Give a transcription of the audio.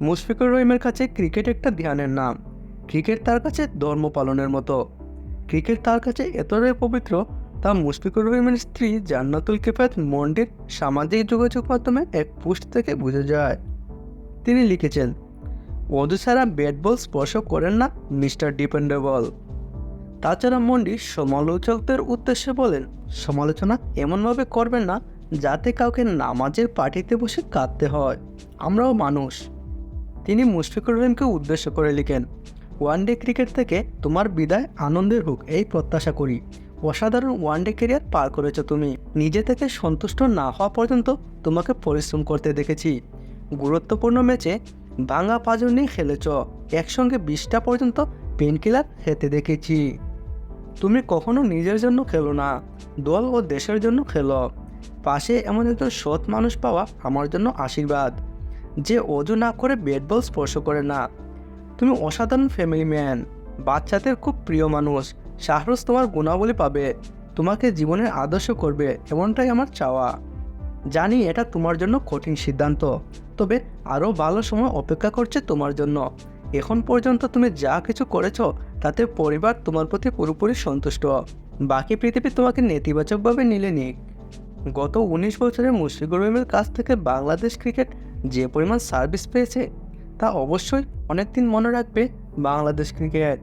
মুশফিকুর রহিমের কাছে ক্রিকেট একটা ধ্যানের নাম। ক্রিকেট তার কাছে ধর্ম পালনের মতো। ক্রিকেট তার কাছে এতটাই পবিত্র, তা মুশফিকুর রহিমের স্ত্রী জান্নাতুল কেফাত মন্ডির সামাজিক যোগাযোগ মাধ্যমে এক পোস্ট থেকে বোঝা যায়। তিনি লিখেছেন অজু ছাড়া ব্যাট বল স্পর্শ করেন না মিস্টার ডিপেন্ডেবল। তাছাড়া মন্ডি সমালোচকদের উদ্দেশ্যে বলেন, সমালোচনা এমনভাবে করবেন না যাতে কাউকে নামাজের পার্টিতে বসে কাঁদতে হয়। আমরাও মানুষ। তিনি মুশফিকুর রহিমকে উদ্দেশ্য করে লিখেন ওয়ানডে ক্রিকেট থেকে তোমার বিদায় আনন্দের হোক এই প্রত্যাশা করি। অসাধারণ ওয়ানডে ক্যারিয়ার পার করেছ তুমি। নিজে থেকে সন্তুষ্ট না হওয়া পর্যন্ত তোমাকে পরিশ্রম করতে দেখেছি। গুরুত্বপূর্ণ ম্যাচে ভাঙা পাঁচজন নিয়ে খেলেছ। একসঙ্গে বিশটা পর্যন্ত পেনকিলার খেতে দেখেছি। তুমি কখনো নিজের জন্য খেলো না। দল ও দেশের জন্য খেলো। পাশে এমন একজন সৎ মানুষ পাওয়া আমার জন্য আশীর্বাদ। যে অজু না করে ব্যাট বল স্পর্শ করে না। তুমি অসাধারণ ফ্যামিলি ম্যান বাচ্চাদের খুব প্রিয় মানুষ। শাহরুজ তোমার গুণাবলী পাবে। তোমাকে জীবনের আদর্শ করবে, এমনটাই আমার চাওয়া। জানি এটা তোমার জন্য কঠিন সিদ্ধান্ত, তবে আরও ভালো সময় অপেক্ষা করছে তোমার জন্য। এখন পর্যন্ত তুমি যা কিছু করেছ, তাতে পরিবার তোমার প্রতি পুরোপুরি সন্তুষ্ট। বাকি পৃথিবী তোমাকে নেতিবাচকভাবে নিলে নিক। গত উনিশ বছরে মুশফিকুর রহিমের কাছ থেকে বাংলাদেশ ক্রিকেট যে পরিমাণ সার্ভিস পেয়েছে তা অবশ্যই অনেক দিন মনে রাখবে বাংলাদেশ ক্রিকেট।